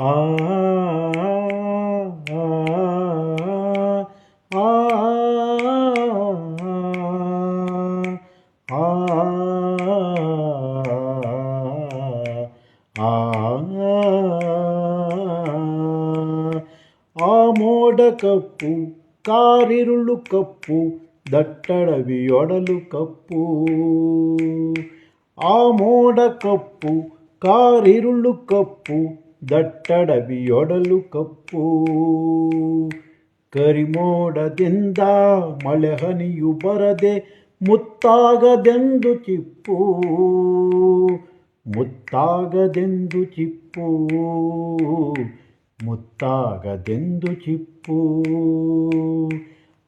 ಆ ಆ, ಕಪ್ಪು ಕಾರಿರುಳು ಕಪ್ಪು ದಟ್ಟಡವಿಯೊಡಲು ಕಪ್ಪು. ಆ ಮೋಡ ಕಪ್ಪು ಕಾರಿರುಳು ಕಪ್ಪು ದಟ್ಟಡವಿಯೊಡಲು ಕಪ್ಪು. ಕರಿಮೋಡದಿಂದ ಮಳೆ ಹನಿಯು ಬರದೆ ಮುತ್ತಾಗದೆಂದು ಚಿಪ್ಪು. ಮುತ್ತಾಗದೆಂದು ಚಿಪ್ಪು. ಮುತ್ತಾಗದೆಂದು ಚಿಪ್ಪು.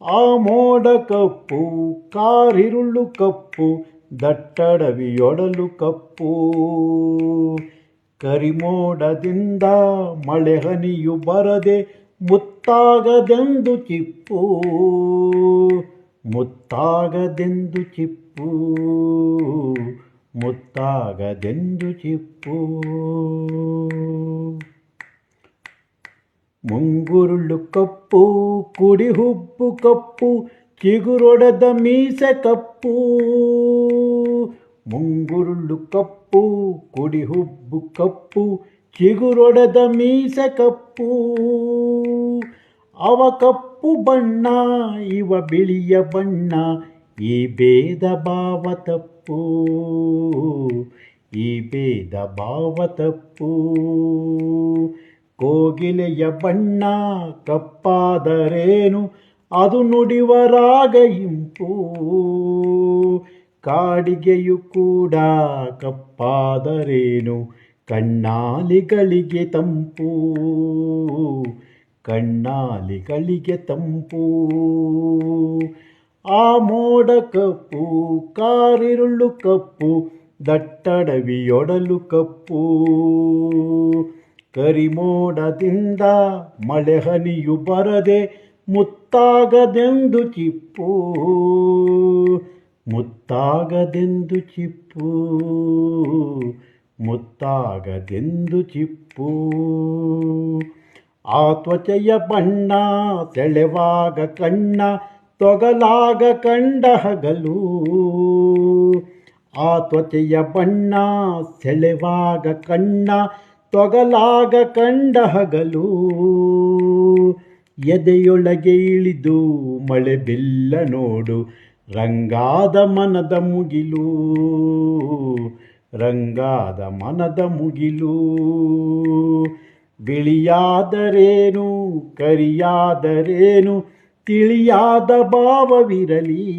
ಆ ಮೋಡ ಕಪ್ಪು ಕಾರಿರುಳು ಕಪ್ಪು, ದಟ್ಟಡವಿಯೊಡಲು ಕಪ್ಪು. ಕರಿಮೋಡದಿಂದ ಮಳೆ ಹನಿಯು ಬರದೆ ಮುತ್ತಾಗದೆಂದು ಚಿಪ್ಪು. ಮುತ್ತಾಗದೆಂದು ಚಿಪ್ಪು. ಮುತ್ತಾಗದೆಂದು ಚಿಪ್ಪು. ಮುಂಗುರುಳು ಕಪ್ಪು, ಕುಡಿಹುಬ್ಬು ಕಪ್ಪು, ಚಿಗುರೊಡೆದ ಮೀಸೆ ಕಪ್ಪು. ಮುಂಗುರುಳು ಕಪ್ಪು ಕುಡಿಹುಬ್ಬು ಕಪ್ಪು, ಚಿಗುರೊಡೆದ ಮೀಸೆ ಕಪ್ಪು. ಅವ ಕಪ್ಪು ಬಣ್ಣ, ಇವ ಬಿಳಿಯ ಬಣ್ಣ, ಈ ಭೇದ ಭಾವ ತಪ್ಪು. ಈ ಭೇದ ಭಾವ ತಪ್ಪು. ಕೋಗಿಲೆಯ ಬಣ್ಣ, ಕಪ್ಪಾದರೇನು, ಅದು ನುಡಿವ ರಾಗ ಇಂಪು. ಕಾಡಿಗೆಯು ಕೂಡ ಕಪ್ಪಾದರೇನು? ಕಣ್ಣಾಲಿಗಳಿಗೆ ತಂಪು. ಕಣ್ಣಾಲಿಗಳಿಗೆ ತಂಪು. ಆ ಮೋಡ ಕಪ್ಪು ಕಾರಿರುಳು ಕಪ್ಪು ದಟ್ಟಡವಿಯೊಡಲು ಕಪ್ಪು. ಕರಿಮೋಡದಿಂದ ಮಳೆ ಹನಿಯು ಬರದೆ ಮುತ್ತಾಗದೆಂದು ಚಿಪ್ಪು. ಮುತ್ತಾಗದೆಂದು ಚಿಪ್ಪು ಮುತ್ತಾಗದೆಂದು ಚಿಪ್ಪು. ಆ ತ್ವಚೆಯ ಬಣ್ಣ ಸೆಳೆವಾಗ ಕಣ್ಣ ತೊಗಲಾಗ ಕಂಡ ಹಗಲು. ಆ ತ್ವಚೆಯ ಬಣ್ಣ ಸೆಳೆವಾಗ ಕಣ್ಣ ತೊಗಲಾಗ ಕಂಡ ಹಗಲು. ಎದೆಯೊಳಗೆ ಇಳಿದು ಮಳೆ ಬಿಲ್ಲ ನೋಡು ರಂಗಾದ ಮನದ ಮುಗಿಲು, ರಂಗಾದ ಮನದ ಮುಗಿಲು. ಬಿಳಿಯಾದರೇನು, ಕರಿಯಾದರೇನು, ತಿಳಿಯಾದ ಭಾವವಿರಲಿ.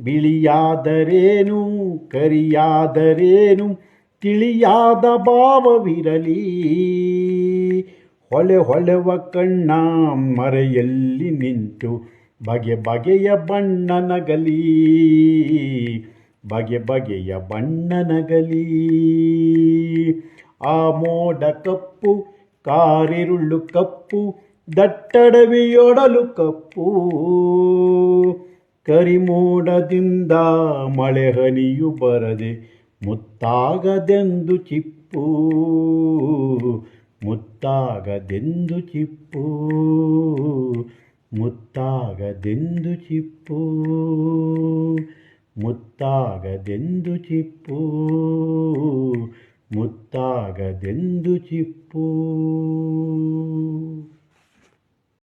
ಬಿಳಿಯಾದರೇನು, ಕರಿಯಾದರೇನು, ತಿಳಿಯಾದ ಭಾವವಿರಲಿ. ಹೊಳೆ ಹೊಳೆವ ಕಣ್ಣ ಮರೆಯಲ್ಲಿ ನಿಂತು ಬಗೆ ಬಗೆಯ ಬಣ್ಣನಗಲಿ. ಬಗೆ ಬಗೆಯ ಬಣ್ಣನಗಲಿ. ಆ ಮೋಡ ಕಪ್ಪು, ಕಾರಿರುಳ್ಳು ಕಪ್ಪು, ದಟ್ಟಡವಿಯೊಡಲು ಕಪ್ಪು. ಕರಿಮೋಡದಿಂದ ಮಳೆ ಹನಿಯು ಬರದೆ ಮುತ್ತಾಗದೆಂದು ಚಿಪ್ಪು. ಮುತ್ತಾಗದೆಂದು ಚಿಪ್ಪು. ಮುತ್ತಾಗದೆಂದು ಚಿಪ್ಪು. ಮುತ್ತಾಗದೆಂದು ಚಿಪ್ಪು. ಮುತ್ತಾಗದೆಂದು ಚಿಪ್ಪು.